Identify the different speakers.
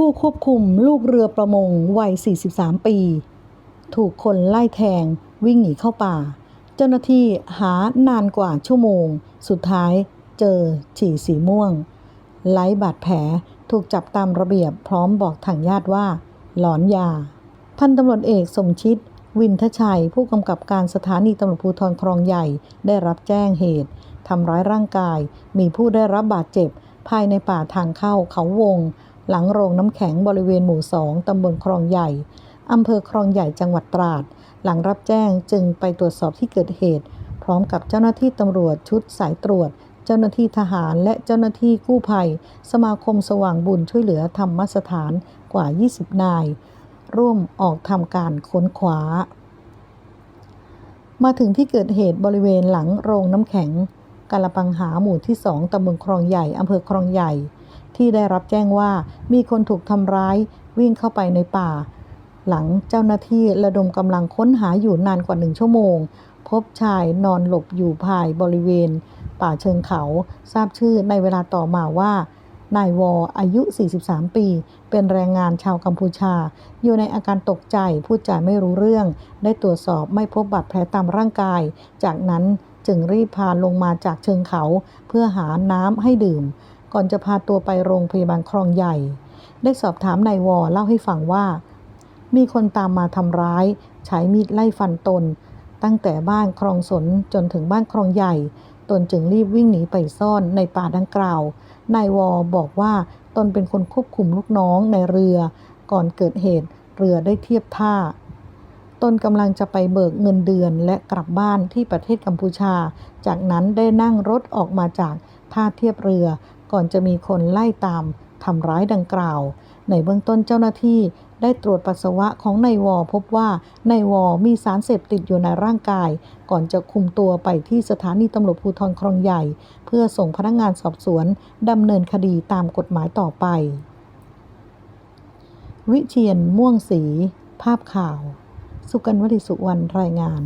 Speaker 1: ผู้ควบคุมลูกเรือประมงวัย 43 ปี ถูกคนไล่แทงวิ่งหนีเข้าป่า เจ้าหน้าที่หานานกว่าชั่วโมง สุดท้ายเจอฉี่สีม่วง ไล้บาดแผลถูกจับตามระเบียบพร้อมบอกทางญาติว่า หลอนยา พันตำรวจเอกสมชิตวินทชัย ผู้กำกับการสถานีตำรวจภูธรคลองใหญ่ได้รับแจ้งเหตุทำร้ายร่างกาย มีผู้ได้รับบาดเจ็บ ภายในป่าทางเข้าเขาวง หลังโรงน้ำแข็งบริเวณหมู่สองตำบลคลองใหญ่อำเภอคลองใหญ่จังหวัดตราด หลังรับแจ้งจึงไปตรวจสอบที่เกิดเหตุ พร้อมกับเจ้าหน้าที่ตำรวจชุดสายตรวจ เจ้าหน้าที่ทหารและเจ้าหน้าที่กู้ภัย สมาคมสว่างบุญช่วยเหลือธรรมสถานกว่า 20 นาย ร่วมออกทำการค้นคว้า มาถึงที่เกิดเหตุบริเวณหลังโรงน้ำแข็งกาลปังหาหมู่ที่สองตำบลคลองใหญ่อำเภอคลองใหญ่ ที่ได้รับแจ้งว่ามีคนถูกทำร้ายวิ่งเข้าไปในป่า หลังเจ้าหน้าที่ระดมกำลังค้นหาอยู่นานกว่าหนึ่งชั่วโมง พบชายนอนหลบอยู่ภายบริเวณ ป่าเชิงเขาทราบชื่อในเวลาต่อมาว่านายวออายุ 43 ปี เป็นแรงงานชาวกัมพูชา อยู่ในอาการตกใจ พูดจาไม่รู้เรื่อง ได้ตรวจสอบไม่พบบาดแผลตามร่างกาย จากนั้นจึงรีบพาลงมาจากเชิงเขา เพื่อหาน้ำให้ดื่ม ก่อนจะพาตัวไปโรงพยาบาลคลองใหญ่ ได้สอบถามนายวอเล่าให้ฟังว่า มีคนตามมาทำร้ายใช้มีดไล่ฟันตน ตั้งแต่บ้านคลองสนจนถึงบ้านคลองใหญ่ ตนจึงรีบวิ่งหนีไปซ่อนในป่าดังกล่าว นายวอบอกว่าตนเป็นคนควบคุมลูกน้องในเรือ ก่อนเกิดเหตุเรือได้เทียบท่า ตนกำลังจะไปเบิกเงินเดือนและกลับบ้านที่ประเทศกัมพูชา จากนั้นได้นั่งรถออกมาจากท่าเทียบเรือ ก่อนจะมีคนไล่ตามทำร้ายดังกล่าว ในเบื้องต้นเจ้าหน้าที่ได้ตรวจปัสสาวะของนายวอพบว่านายวอมีสารเสพติดอยู่ในร่างกาย ก่อนจะคุมตัวไปที่สถานีตำรวจภูธรคลองใหญ่ เพื่อส่งพนักงานสอบสวนดำเนินคดีตามกฎหมายต่อไป วิเชียนม่วงศรีภาพข่าว สุกันวลีสุวรรณรายงาน